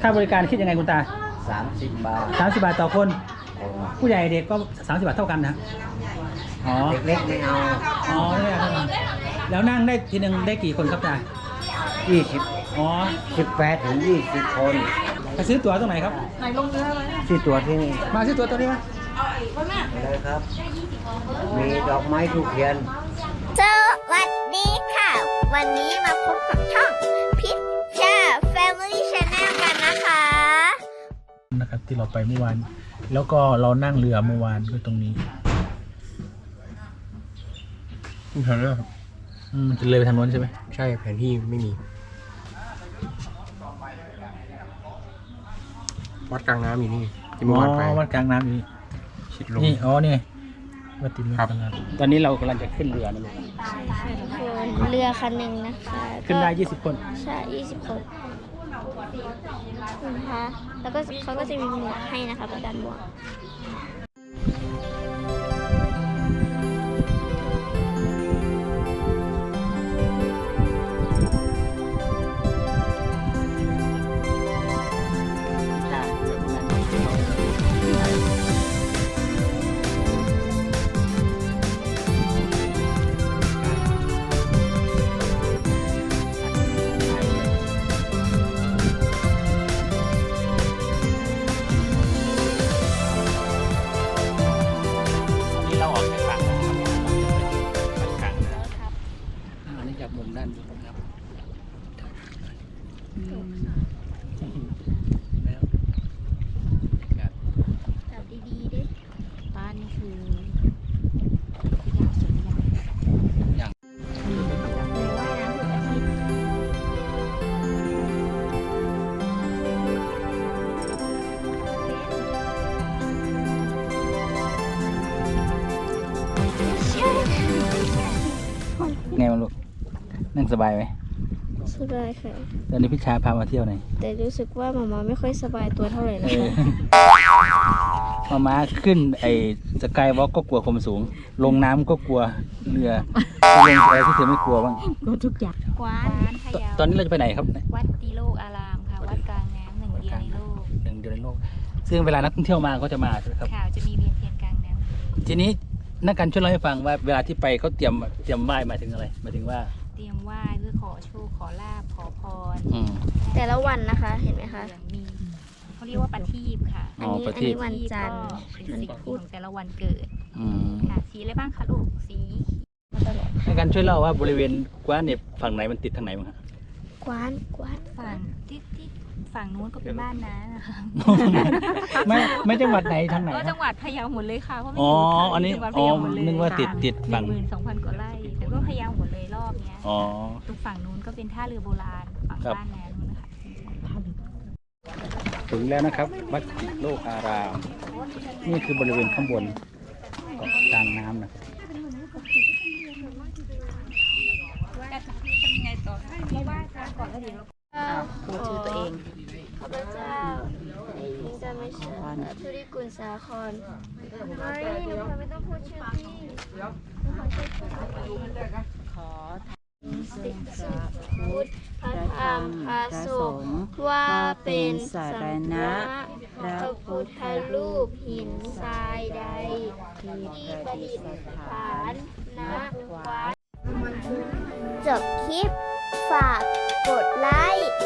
ค่าบริการคิดยังไงคุณตา สามสิบบาท30 บาทต่อคนคน ผู้ใหญ่เด็กก็ 30 บาทเท่ากันนะอ๋อ เล็กๆไม่เอาอ๋อเนี่ยแล้วนั่งได้ทีหนึ่งได้กี่คนครับตายี่สิบอ๋อ สิบแปดถึงยี่สิบคนไปซื้อตั๋วตรงไหนครับ ที่ตัวที่นี่มาซื้อตั๋วตัวนี้ไหมเลยครับ มีดอกไม้ทุกเทียน สวัสดีค่ะ วันนี้มาพบกับช่องพิชชา Family Channel กั นนะคะ นะครับที่เราไปเมื่อวาน แล้วก็เรานั่งเรือเมื่อวานก็ตรงนี้แถวนั้นครับอืมจะเลยไปทางโน้นใช่ไหมใช่แผนที่ไม่มี วัดกลางน้ำอยู่นี่ที่อ๋เมื่อวานไปอวัดกลางน้ำอยู่นี่ชิดลงนี่อ๋อนี่ไงวัดติดครับตอนนี้เรากำลังจะขึ้นเรือนะลูกใช่ค่ะทุกคนเรือคันหนึ่งนะคะขึ้นได้ก็20 คน ใช่ 20คน นะคะแล้วก็เขาก็จะมีหมวกให้นะคะประกันหมวก แล้วจับดีๆดิป้านี่คืออย่างเลยว่ายน้ำทุกอาทิตย์ไงบ้างลูกนั่งสบายไหม สบายค่ะ ตอนนี้พี่ชายพามาเที่ยวไหนแต่รู้สึกว่าหมามาไม่ค่อยสบายตัวเท่าไหร่เอนะอคะมาม้าขึ้นไอ้สกายวอล์กก็กลัวความสูง ลงน้ำก็กลัวเรือลงอะไรที่เธอไม่กลัวบ้างกวานตตอนนี้เราจะไปไหนครับวัดตีโลกอารามค่ะ วัดกลางน้ำหนึ่งเดียวในโลกหนึ่งเดียวในโลก ซึ่งเวลานักท่องเที่ยวมาก็จะมาใช่ไหมครับ ข่าวจะมีเวียนเทียนกลางน้ำทีนี้นักการช่วยเล่าให้ฟังว่าเวลาที่ไปเขาเตรียมเตรียมไหว้หมายถึงอะไรหมายถึงว่าเต รียมไหว้เพื่อขอโชคขอลาบขอพรอืม แต่ละวันนะคะเห็นไหมคะอย่างมีเขาเรียกว่าปฏิบค่ะอ๋ออันนี้ประอันทีปนี้วันจันทร์ก็เป็นสิ่งของแต่ละวันเกิดอืมค่ะสีอะไรบ้างคะลูกสีนักการช่วยเล่าว่าบริเวณกว้านเนี่ยฝั่งไหนมันติดทางไหนมั้งฮะ กวานกวานฝั่งที่ที่ฝั่งนู้นก็เป็นบ้านน้านะคะไม่ไม่จังหวัดไหนทางไหนก็คจัรับงหวัดพะเยาหมดเลยค่ะเพราะไม่อ๋ออยู่ค่ะอันนี้จังหวัดอ๋พะอเยาหมดเลยนึกว่าติดติดหฝั่งนึ่งหมื่นสองพันกว่าไร่แต่ก็พะเยาหมดเลยร อบเนี้ยอ๋อ ตรงฝั่งนู้นก็เป็นท่าเรือโบราณฝั่งครับ บ้านน้านู้นนะคะถึงแล้วนะครับ วัดจิตโลกอาราม นี่คือบริเวณข้างบนเกาะกลางน้ำนะครับพูดชื่อตัวเอง ข้าพเจ้านิจามิชาธุริกุลสาครเฮ้ยหนูไม่ต้องพูดชื่อพี่ ขอ สิสุพุทธพระธรรมพระสงฆ์ว่าเป็นสารณะพระพุทธรูปหินทรายใด ที่ประดิษฐานณวัดจบคลิป ฝากกดไลค์